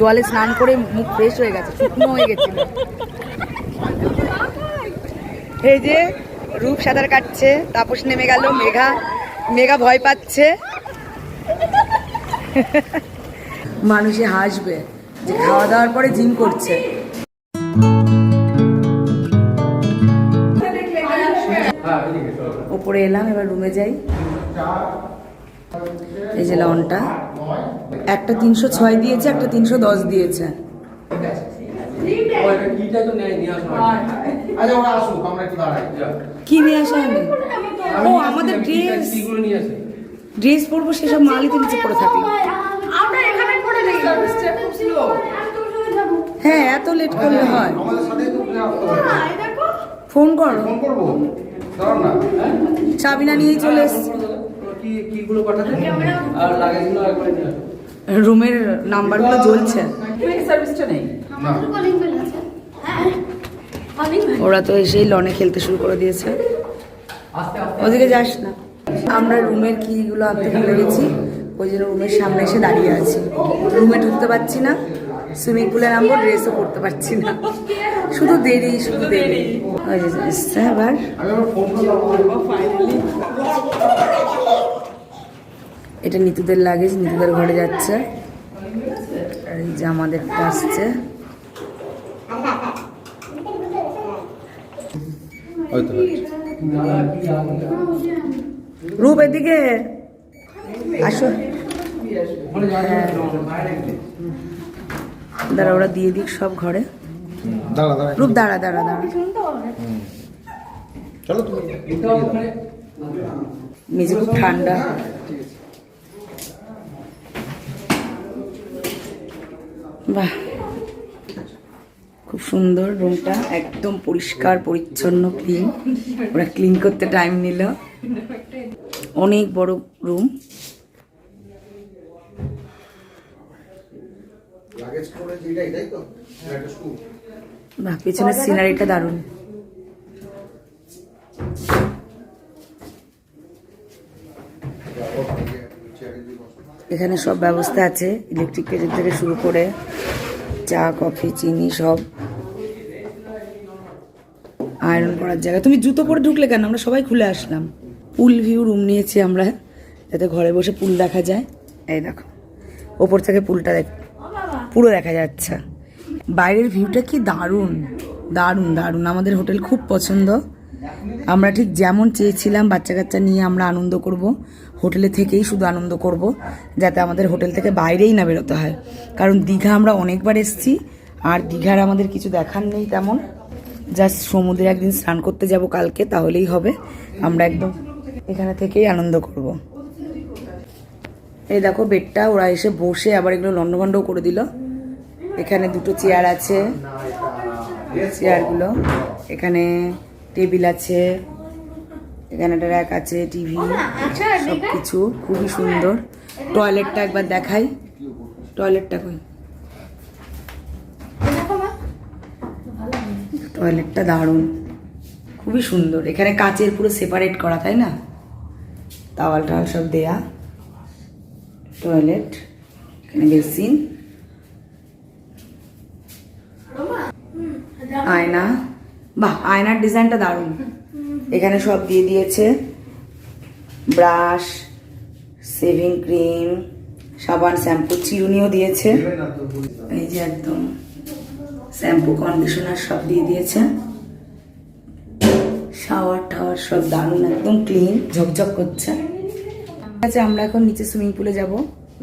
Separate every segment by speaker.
Speaker 1: জলে স্নান করে মুখ ফ্রেশ হয়ে গেছে, শুকনো হয়ে গেছিল এই যে রূপ সাঁতার কাটছে, তাপস নেমে গেল, মেঘা মেঘা ভয় পাচ্ছে। মানুষে হাসবে যে খাওয়া দাওয়ার পরে জিম করছে। ওপরে এলাম, এবার রুমে যাই। এই যে লনটা। একটা তিনশো ছয় দিয়েছে একটা তিনশো দশ দিয়েছে।
Speaker 2: আচ্ছা
Speaker 1: কি নিয়ে আসা আমি ও আমাদের ড্রেস। ড্রেস পরবো সেসব মালই তো নিচে পড়ে থাকি। হ্যাঁ এত লেট করলে হয়
Speaker 2: হবে।
Speaker 3: দেখো।
Speaker 1: ফোন করো।
Speaker 2: ফোন করব?
Speaker 1: চাবি না। নিয়েই চলে এসছে।
Speaker 4: পাঠাতে আর লাগেজগুলো একবারে নিয়ে আসো
Speaker 1: রুমের নাম্বারগুলো জ্বলছে।
Speaker 3: সার্ভিসটা নেই।
Speaker 2: না
Speaker 3: কলিং বেল আছে। হ্যাঁ কলিং বেল
Speaker 1: ওরা তো এসেই লনে খেলতে শুরু করে দিয়েছে।
Speaker 4: আস্তে আস্তে।
Speaker 1: ওদিকে যাস না। আমরা রুমের কিগুলো আনতে ভুলে গেছি। ওই জন্য রুমের সামনে এসে দাঁড়িয়ে আছি। রুমে ঢুকতে পারছি না। সুইমিং পুলে নামবো ড্রেসও পরতে পারছি না। শুধু দেরি শুধু দেরি। ওই যে এসছে এবার
Speaker 2: আমি আমার ফোন করব
Speaker 1: এটা নিতুদের লাগেজ নিতুদের ঘরে যাচ্ছে। আর এই যে আমাদেরটা আসছে। রূপ এদিকে। আসো। হ্যাঁ। দাঁড়া ওরা দিয়ে দিক সব ঘরে। রূপ দাঁড়া দাঁড়া দাঁড়া।
Speaker 2: চলো
Speaker 1: মেঝে খুব ঠান্ডা। বাহ। খুব সুন্দর রুমটা একদম পরিষ্কার পরিচ্ছন্ন ক্লিন ওরা ক্লিন করতে টাইম নিল। অনেক বড় রুম বাহ পেছনের সিনারিটা দারুণ। এখানে সব ব্যবস্থা আছে ইলেকট্রিক কেটেল থেকে শুরু করে চা কফি চিনি সব। আয়রন করার জায়গা। তুমি জুতো পরে ঢুকলে কেন? আমরা সবাই খুলে আসলাম। পুল ভিউ রুম নিয়েছি আমরা, যাতে ঘরে বসে পুল দেখা যায়। এই দেখো, ওপর থেকে পুলটা দেখ, পুরো দেখা যাচ্ছে। বাইরের ভিউটা কি দারুণ দারুণ দারুণ। আমাদের হোটেল খুব পছন্দ। আমরা ঠিক যেমন চেয়েছিলাম বাচ্চা কাচ্চা নিয়ে আমরা আনন্দ করব, হোটেলে থেকেই শুধু আনন্দ করব, যাতে আমাদের হোটেল থেকে বাইরেই না বেরোতে হয়। কারণ দীঘা আমরা অনেকবার এসেছি, আর দীঘার আমাদের কিছু দেখার নেই তেমন। জাস্ট সমুদ্রে একদিন স্নান করতে যাব কালকে, তাহলেই হবে। আমরা একদম এখানে থেকেই আনন্দ করব। এই দেখো বেডটা, ওরা এসে বসে আবার এগুলো লন্ডভন্ডও করে দিল। এখানে দুটো চেয়ার আছে। চেয়ারগুলো, এখানে টেবিল আছে এখানে একটা র্যাক আছে টিভি সব কিছু খুবই সুন্দর। টয়লেটটা একবার দেখাই। টয়লেটটা কই? টয়লেটটা দারুণ। খুবই সুন্দর। এখানে কাচের পুরো সেপারেট করা তাই না? তাওয়াল টাওয়াল সব দেয়া। টয়লেট এখানে বেসিন। আয়না। বাহ, আয়নার ডিজাইনটা দারুণ। এখানে সব দিয়ে দিয়েছে। ব্রাশ, সেভিং ক্রিম, সাবান, শ্যাম্পু, চিরুনিও দিয়েছে। এই যে একদম শ্যাম্পু, কন্ডিশনার সব দিয়ে দিয়েছে। শাওয়ার টাওয়ার সব দারুণ, একদম ক্লিন, ঝকঝক করছে। আছে, আমরা এখন নিচে সুইমিং পুলে যাব।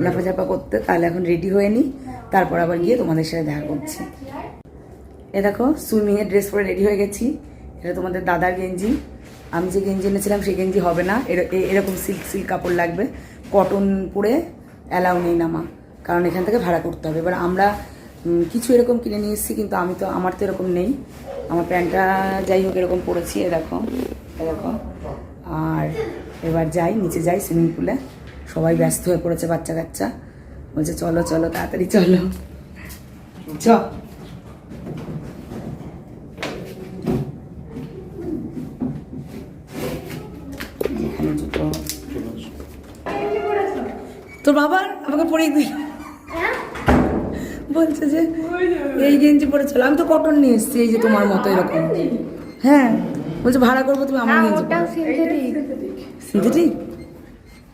Speaker 1: লাফাঝাপা করতে, তাহলে এখন রেডি হয়ে নিই তারপর আবার গিয়ে তোমাদের সাথে দেখা করছি। এ দেখো সুইমিং এর ড্রেস পরে রেডি হয়ে গেছি। এটা তোমাদের দাদার গেঞ্জি। আমি যে গেঞ্জি এনেছিলাম, সেই গেঞ্জি হবে না। এর- এরকম সিল্ক সিল্ক কাপড় লাগবে। কটন পরে অ্যালাউ নেই নামা কারণ এখান থেকে ভাড়া করতে হবে। এবার আমরা কিছু এরকম কিনে নিয়ে এসেছি, কিন্তু আমি তো, আমার তো এরকম নেই। আমার প্যান্টটা যাই হোক, এরকম পরেছি, এ দেখো। এ দেখো। আর এবার যাই, নিচে যাই সুইমিং পুলে সবাই ব্যস্ত হয়ে পড়েছে বাচ্চা কাচ্চা বলছে, চলো চলো, তাড়াতাড়ি চলো। চ এখানে জুতো বাবা আমাকে পরিয়ে দিই বলছে যে এই গেঞ্জি পরে চলো। আমি তো কটন নিয়ে এসেছি এই যে তোমার মতো এরকম। হ্যাঁ। বলছে ভাড়া করব তুমি আমার গেঞ্জি
Speaker 3: ওটা সিনথেটিক
Speaker 1: সিনথেটিক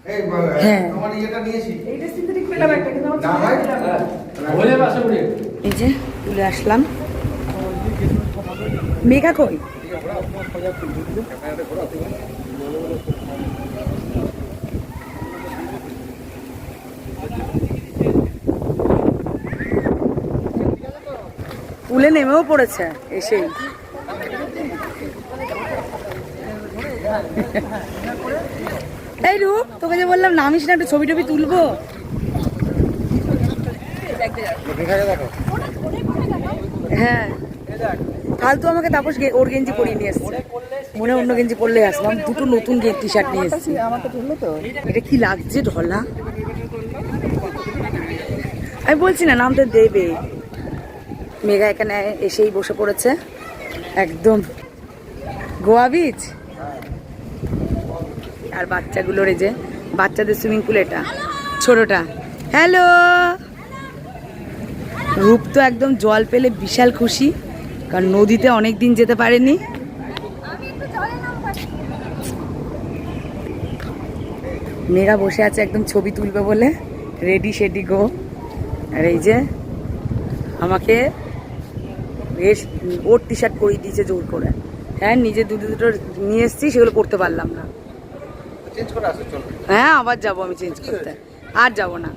Speaker 2: এই বা-
Speaker 1: হ্যাঁ।
Speaker 2: তোমার ইয়েটা নিয়েছি।
Speaker 3: এটা সিনথেটিক পেলাম একটা কিন্তু আমার
Speaker 2: না ভাই।
Speaker 4: হলে বাসা পড়ে
Speaker 1: এই যে তুলে আসলাম। মেঘা কই? তুলে নেমেও পড়েছে এসেই এই রূপ, তোকে যে বললাম নামিস না, একটু ছবি টবি তুলবো। হ্যাঁ। ফালতু আমাকে তাপস ওর গেঞ্জি পরিয়ে নিয়ে এসছে। মনে অন্য গেঞ্জি পরলে আসলাম দুটো নতুন টি শার্ট নিয়ে এসছি। এটা কি লাগছে, ঢলা? আমি বলছি না, নামটা দেবে। মেঘা এখানে এসেই বসে পড়েছে। একদম গোয়া বিচ আর বাচ্চাগুলোর এই যে, বাচ্চাদের সুইমিং পুল এটা, ছোটটা। হ্যালো রূপ তো একদম জল পেলে বিশাল খুশি, কারণ নদীতে অনেক দিন যেতে পারেনি। মেয়েরা বসে আছে একদম ছবি তুলবে বলে রেডি সেডি গো আর এই যে, আমাকে বেশ ওর টি শার্ট পরিয়ে দিয়েছে জোর করে। হ্যাঁ নিজে দুটো দুটো নিয়ে এসেছি সেগুলো পরতে পারলাম না। হ্যাঁ আবার যাব আমি চেঞ্জ করতে। আর যাব না।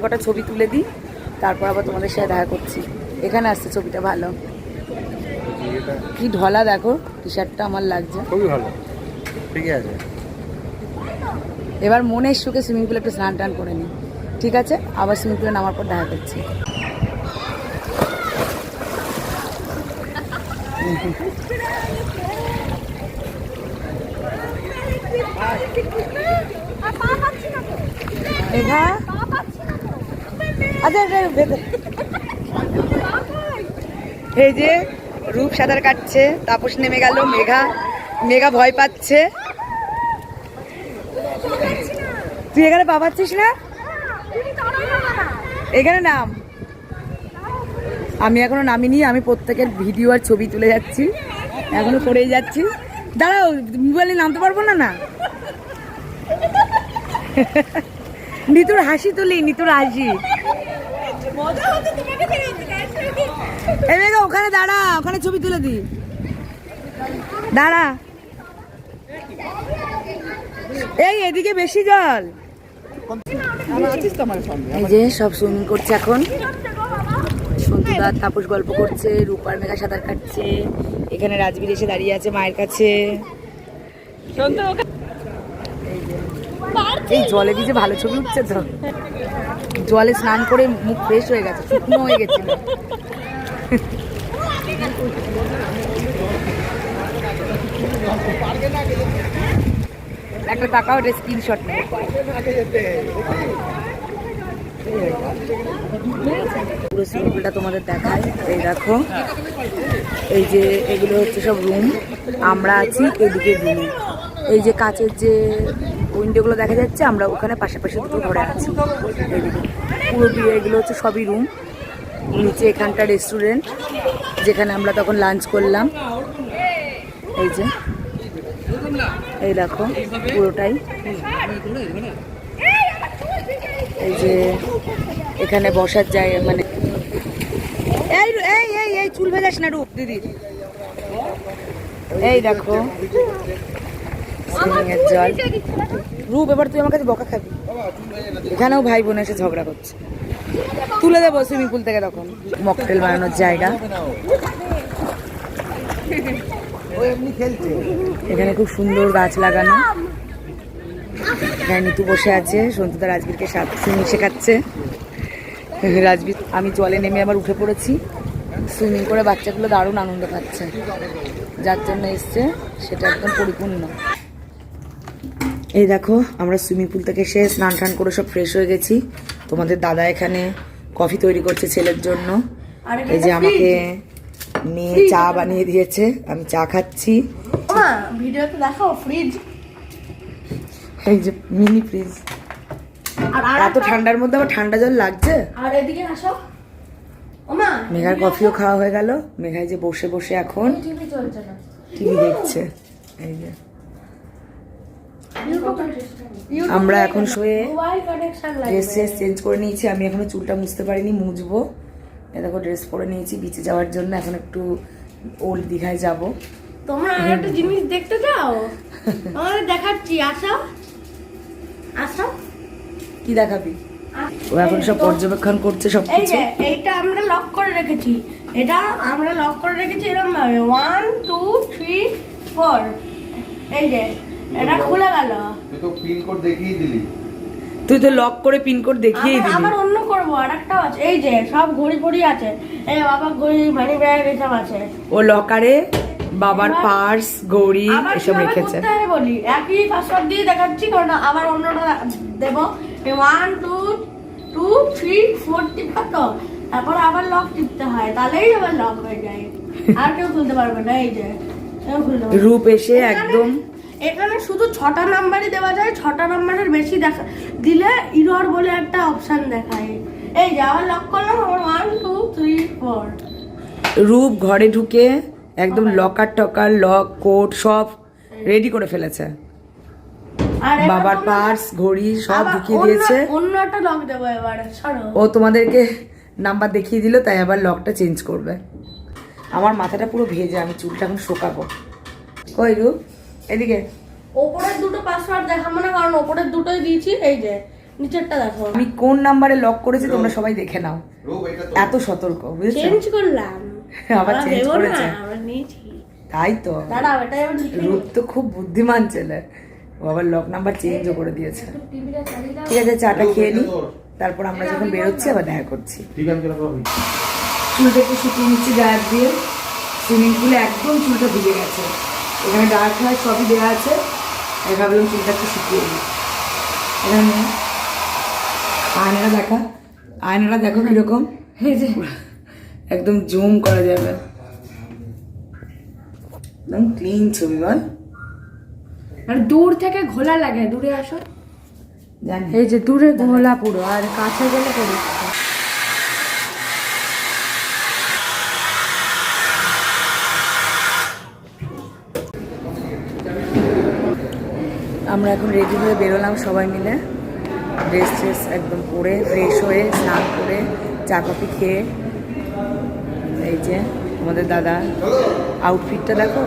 Speaker 1: কটা ছবি তুলে দিই তারপর আবার তোমাদের সাথে দেখা করছি। এখানে আসছে ছবিটা ভালো। কি ঢলা দেখো টি শার্টটা আমার লাগছে।
Speaker 2: খুবই ভালো। ঠিক আছে।
Speaker 1: এবার মনের সুখে সুইমিং পুলে একটু স্নান টান করে নিই। ঠিক আছে? আবার সুইমিং পুলে নামার পর দেখা করছি মেঘা আচ্ছা এটা ভেতরে। এই যে রূপ সাঁতার কাটছে তাপস নেমে গেল মেঘা মেঘা ভয় পাচ্ছে। তুই এখানে পা পাচ্ছিস না। এখানে নাম। আমি এখনও নামিনি আমি প্রত্যেকের ভিডিও আর ছবি তুলে যাচ্ছি। এখনও করেই যাচ্ছি। দাঁড়াও মোবাইলে নামতে পারব না না? নিতুর হাসি তুলি নিতুর হাসি। ওখানে দাঁড়া ওখানে ছবি তুলে দি দাঁড়া। এই এদিকে বেশি জল। এই যে সব সুইমিং করছে এখন। সন্তুদা তাপস গল্প করছে, রূপার মেঘা সাঁতার কাটছে, এখানে রাজবীর এসে দাঁড়িয়ে আছে মায়ের কাছে। এই জলে ভিজে ভালো ছবি উঠছে তো। জলে স্নান করে মুখ ফ্রেশ হয়ে গেছে, শুকনো হয়ে গেছিল একটা টাকাও এটা স্ক্রিনশট নেই পুরো সিম্পলটা তোমাদের দেখায় এই দেখো, এই যে এগুলো হচ্ছে সব রুম আমরা আছি এদিকে রুমে এই যে কাচের যে উইন্ডোগুলো দেখা যাচ্ছে, আমরা ওখানে পাশাপাশি দুটো ঘরে আছি। পুরো এগুলো হচ্ছে সবই রুম নিচে এখানটা রেস্টুরেন্ট যেখানে আমরা তখন লাঞ্চ করলাম। এই যে। এই দেখো, পুরোটাই। এই যে এখানে বসার জায়গা মানে এই এই এই এই চুল ভেজাস না রূপ দিদি। এই দেখো সুইমিং এর জল। রূপ এবার তুই আমার কাছে বকা খাবি? এখানেও ভাই বোন এসে ঝগড়া করছে। তুলে দেবো সুইমিং পুল থেকে তখন। মকটেল বানানোর জায়গা। এখানে খুব সুন্দর গাছ লাগানো। এখানে নিতু বসে আছে সন্তুদা রাজবীরকে সুইমিং শেখাচ্ছে। রাজবীর আমি জলে নেমে আবার উঠে পড়েছি। সুইমিং করে বাচ্চাগুলো দারুণ আনন্দ পাচ্ছে। যার জন্য এসছে সেটা একদম পরিপূর্ণ। এই দেখো আমরা সুইমিং পুল থেকে এসে স্নান টান করে সব ফ্রেশ হয়ে গেছি। তোমাদের দাদা এখানে কফি তৈরি করছে ছেলের জন্য। এই যে আমাকে মেয়ে চা বানিয়ে দিয়েছে আমি চা খাচ্ছি।
Speaker 3: ভিডিওতে দেখাও ফ্রিজ
Speaker 1: এই যে মিনি ফ্রিজ
Speaker 3: আর
Speaker 1: এত ঠান্ডার মধ্যে আবার ঠান্ডা জল লাগছে?
Speaker 3: আর এদিকে আসো। ওমা
Speaker 1: মেঘার কফিও খাওয়া হয়ে গেল। মেঘায় যে বসে বসে এখন
Speaker 3: টিভি চলছে না।
Speaker 1: টিভি দেখছে। এই যে। আমরা এখন শুয়ে ড্রেস ট্রেস চেঞ্জ করে নিয়েছি। আমি এখনও চুলটা মুছতে পারিনি মুছবো। এ দেখো ড্রেস পরে নিয়েছি বিচে যাওয়ার জন্য। এখন একটু ওল্ড দীঘায় যাব।
Speaker 3: তোমরা একটা জিনিস দেখতে চাও? তোমাদের দেখাচ্ছি। আসো। আসো
Speaker 1: কি দেখাবি? ও এখন সব পর্যবেক্ষণ করছে সব কিছু
Speaker 3: এইটা আমরা লক করে রেখেছি। এটা আমরা লক করে রেখেছি এরকম ভাবে। ওয়ান টু থ্রি ফোর এই যে এটা খুলে গেল।
Speaker 2: তুই তো পিন কোড দেখিয়ে দিলি।
Speaker 1: তুই তো লক করে পিন কোড
Speaker 3: আবার-
Speaker 1: দিলি।
Speaker 3: আবার অন্য করব আর একটা আছে। এই যে সব ঘড়ি ফড়ি আছে। এই বাবা ঘড়ি মানি ব্যাগ এসব আছে।
Speaker 1: ও লকারে বাবার পার্স গড়ি এসব রেখেছে।
Speaker 3: বলি? একই পাসওয়ার্ড দিয়ে দেখাচ্ছি কারণ আবার অন্যটা দেবো। One two two three four টিপা তো তারপর আবার লক টিপতে হয় তাহলেই আবার লক হয়ে যায়। আর কেউ খুলতে পারবে না এই যে।
Speaker 1: রূপ এসে একদম
Speaker 3: এখানে শুধু ছটা নাম্বারই দেওয়া যায় ছটা নাম্বারের বেশি দেখা দিলে ইরর বলে একটা অপশন দেখায়। এই যে আবার লক করলাম আমার ওয়ান টু থ্রি ফোর
Speaker 1: রূপ ঘরে ঢুকে একদম লকার টকার লক কোট সব রেডি করে ফেলেছে।
Speaker 3: আর
Speaker 1: বাবার পার্স ঘড়ি সব ঢুকিয়ে দিয়েছে।
Speaker 3: অন্য একটা লক দেবো এবার
Speaker 1: ও তোমাদেরকে নাম্বার দেখিয়ে দিল তাই আবার লকটা চেঞ্জ করবে। আমার মাথাটা পুরো ভেজে আমি চুলটা এখন শোকাবো। কই রূপ এদিকে।
Speaker 3: ওপরের দুটো পাসওয়ার্ড দেখাবো না কারণ ওপরের দুটোই দিয়েছি এই যে নিচেরটা দেখো।
Speaker 1: আমি কোন নাম্বারে লক করেছি তোমরা সবাই দেখে নাও।
Speaker 2: রূপ এটা তো
Speaker 1: এত সতর্ক বুঝেছ?
Speaker 3: চেঞ্জ করলাম।
Speaker 1: আবার
Speaker 3: না,
Speaker 1: করেছে।
Speaker 3: আবার
Speaker 1: তাই তো।
Speaker 3: নিই।
Speaker 1: রূপ তো খুব বুদ্ধিমান ছেলে। ও আবার লক নাম্বার চেঞ্জও করে দিয়েছে। ঠিক আছে চাটা খেয়ে নি। তারপর আমরা যখন বেরোচ্ছি আবার দেখা করছি।
Speaker 2: ঠিক আছে রাখো
Speaker 1: চুলটা একটু শুকিয়ে নিচ্ছি গায়ের দিয়ে। সুইমিং পুলে একদম চুলটা ভিজে গেছে। এখানে ডার্ক লাইট সবই দেওয়া আছে। আমি ভাবলাম চুলটা একটু শুকিয়ে দিই এখানে আয়নাটা দেখা। আয়নাটা দেখো কীরকম। এই যে। একদম জুম করা যাবে। একদম ক্লিন ছবি বল।
Speaker 5: আর দূর থেকে ঘোলা লাগে দূরে আসো।
Speaker 1: জানি।
Speaker 5: এই যে দূরে ঘোলা পুরো আর কাছে গেলে করি
Speaker 1: আমরা এখন রেডি হয়ে বেরোলাম সবাই মিলে। ড্রেস ট্রেস একদম পরে ফ্রেশ হয়ে স্নান করে চা কফি খেয়ে। এই যে আমাদের দাদা আউটফিটটা দেখো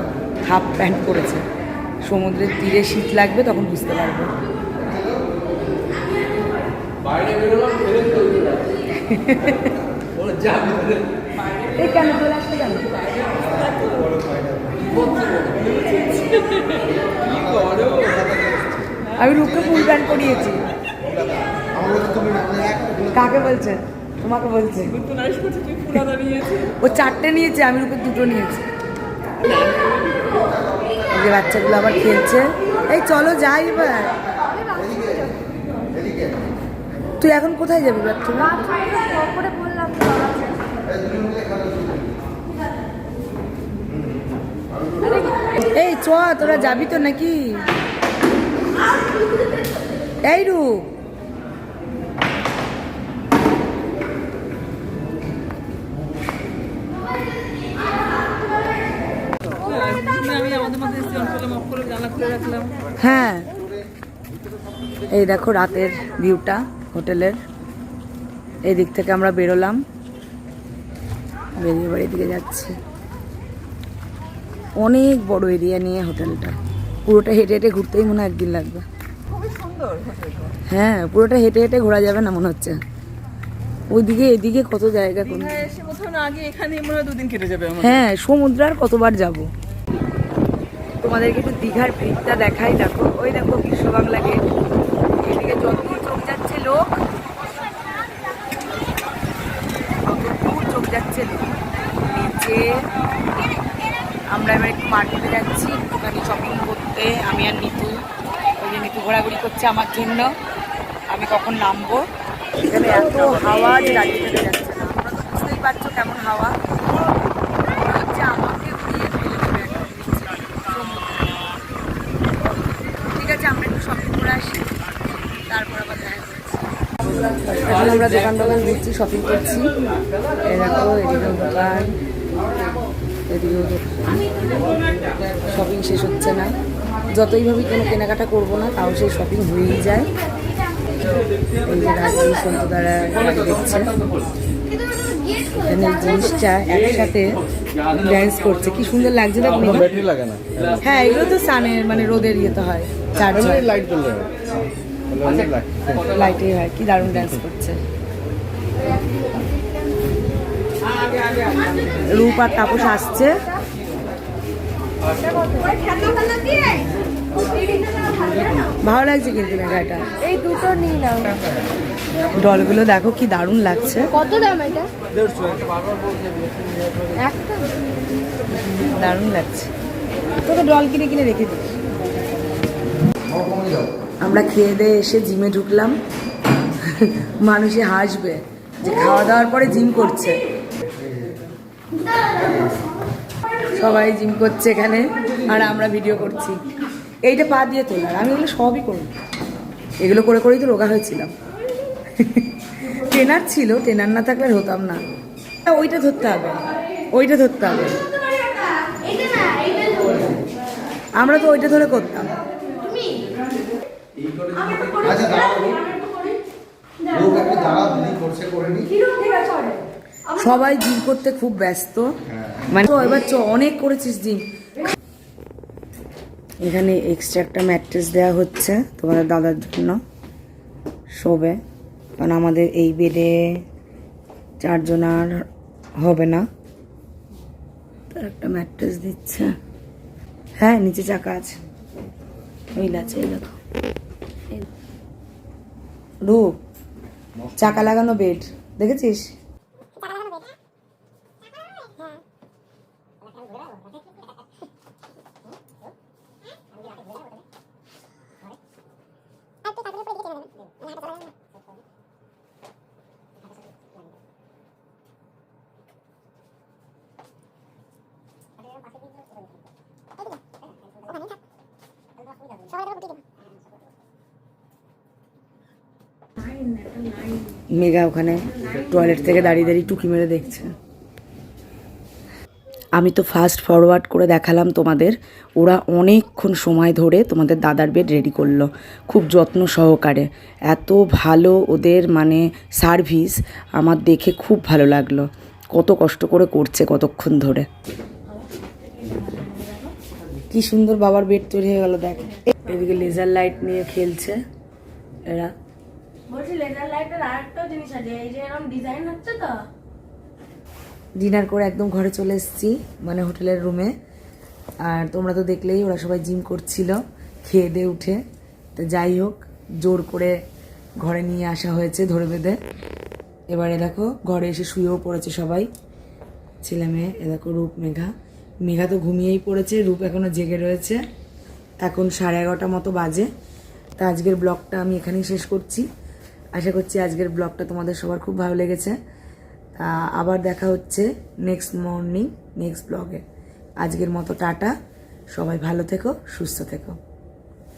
Speaker 1: হাফ প্যান্ট পরেছে। সমুদ্রের তীরে শীত লাগবে তখন বুঝতে পারবে। এই কেন চলে আসতে কেন আমি রূপকে ফুল প্যান্ট পরিয়েছি।
Speaker 2: বলে
Speaker 1: কাকে বলছে? তোমাকে বলছে। ও চারটে নিয়েছে আমি রূপে দুটো নিয়েছি। যে বাচ্চাগুলো আবার খেলছে। এই চলো যাই এবার। তুই এখন কোথায় যাবি এই চ তোরা যাবি তো নাকি? এই রূপ। হ্যাঁ। এই দেখো রাতের ভিউটা হোটেলের। এই দিক থেকে আমরা বেরোলাম। বেরিয়ে বাড়ির দিকে যাচ্ছি। অনেক বড় এরিয়া নিয়ে হোটেলটা। পুরোটা হেঁটে হেঁটে ঘুরতেই মনে হয় একদিন লাগবে। হ্যাঁ পুরোটা হেঁটে হেঁটে ঘোরা যাবে না মনে হচ্ছে। ওইদিকে এদিকে কত জায়গা কোন।
Speaker 6: হ্যাঁ
Speaker 1: সমুদ্র আর কতবার যাব। তোমাদেরকে একটু দীঘার ভিড়টা দেখাই, দেখো। ওই দেখো বিশ্ব বাংলা এদিকে যত চোখ যাচ্ছে লোক চোখ যাচ্ছে লোক। নিচে আমরা এবার একটু মার্কেটে যাচ্ছি, একটুখানি শপিং করতে। আমি আর নিতু। ওই যে নিতু ঘোরাঘুরি করছে আমার জন্য। আমি কখন নামবো? এখানে এত হাওয়া যে থেকে যাচ্ছে না। তোমরা তো বুঝতেই পারছ কেমন হাওয়া মনে হচ্ছে আমাকে উড়িয়ে ফেলে দেবে একদম নিচে, সমুদ্রে। ঠিক আছে আমরা একটু শপিং করে আসি তারপর আবার দেখা করছি আমরা দোকান দোকান ঘুরছি শপিং করছি। এদিকেও দোকান। এদিকেও শপিং শেষ হচ্ছে না। যতই ভাবি কোনো কেনাকাটা করব না তাও সেই শপিং হয়েই যায়। এই যে দেখছে। এখানে জিনিসটা একসাথে ড্যান্স করছে। কি সুন্দর লাগছে না?
Speaker 2: ব্যাটারি লাগে না।
Speaker 1: হ্যাঁ এগুলো তো সানের মানে রোদের ইয়েতে হয়। চার্জ হয়।
Speaker 2: লাইট জ্বললে লাইট
Speaker 1: লাইটে হয় কি দারুণ ডান্স করছে। রূপ আর তাপস আসছে। ভালো লাগছে কিন্তু মেঘাটা
Speaker 5: এই দুটো নিয়ে নাও।
Speaker 1: ডলগুলো দেখো কি দারুণ লাগছে।
Speaker 5: কত দাম এটা?
Speaker 1: দারুণ লাগছে। তোকে ডল কিনে কিনে রেখে দিস আমরা খেয়ে দিয়ে এসে জিমে ঢুকলাম। মানুষে হাসবে যে খাওয়া দাওয়ার পরে জিম করছে। সবাই জিম করছে এখানে আর আমরা ভিডিও করছি। এইটা পা দিয়ে তোলার, আমি এগুলো সবই করব। এগুলো করে করেই তো রোগা হয়েছিলাম। ট্রেনার ছিল, ট্রেনার না থাকলে হতাম না। ওইটা ধরতে হবে, ওইটা ধরতে হবে। আমরা তো ওইটা ধরে করতাম।
Speaker 2: আচ্ছা দাঁড়াও লোক একটু দাঁড়াও দিদি করছে করে নি।
Speaker 1: সবাই জিম করতে খুব ব্যস্ত। মানে তো এবার চ অনেক করেছিস জিম। এখানে এক্সট্রা একটা ম্যাট্রেস দেওয়া হচ্ছে তোমাদের দাদার জন্য। শোবে। কারণ আমাদের এই বেডে চারজন আর হবে না। তার একটা ম্যাট্রেস দিচ্ছে। হ্যাঁ নিচে চাকা আছে। ওই আছে এই দেখো রূপ চাকা লাগানো বেড দেখেছিস? মেঘা ওখানে টয়লেট থেকে দাঁড়িয়ে দাঁড়িয়ে টুকি মেরে দেখছে। আমি তো ফাস্ট ফরওয়ার্ড করে দেখালাম তোমাদের। ওরা অনেকক্ষণ সময় ধরে তোমাদের দাদার বেড রেডি করল। খুব যত্ন সহকারে। এত ভালো ওদের মানে সার্ভিস আমার দেখে খুব ভালো লাগল। কত কষ্ট করে করছে কতক্ষণ ধরে। কি সুন্দর বাবার বেড তৈরি হয়ে গেল, দেখ। এদিকে লেজার লাইট নিয়ে খেলছে এরা।
Speaker 3: বলছি লেজার লাইটের আরেকটা জিনিস আছে, এই যে এরকম ডিজাইন হচ্ছে তো।
Speaker 1: ডিনার করে একদম ঘরে চলে এসেছি মানে হোটেলের রুমে আর তোমরা তো দেখলেই ওরা সবাই জিম করছিল, খেয়ে দিয়ে উঠে। তো যাই হোক, জোর করে ঘরে নিয়ে আসা হয়েছে ধরে বেঁধে। এবারে দেখো, ঘরে এসে শুয়েও পড়েছে সবাই। ছেলে মেয়ে, এ দেখো রূপ, মেঘা। মেঘা তো ঘুমিয়েই পড়েছে, রূপ এখনও জেগে রয়েছে। এখন সাড়ে এগারোটা মতো বাজে। তা আজকের ব্লগটা আমি এখানেই শেষ করছি। আশা করছি আজকের ব্লগটা তোমাদের সবার খুব ভালো লেগেছে। তা আবার দেখা হচ্ছে নেক্সট মর্নিং নেক্সট ব্লগে আজকের মতো টাটা। সবাই ভালো থেকো, সুস্থ থেকো।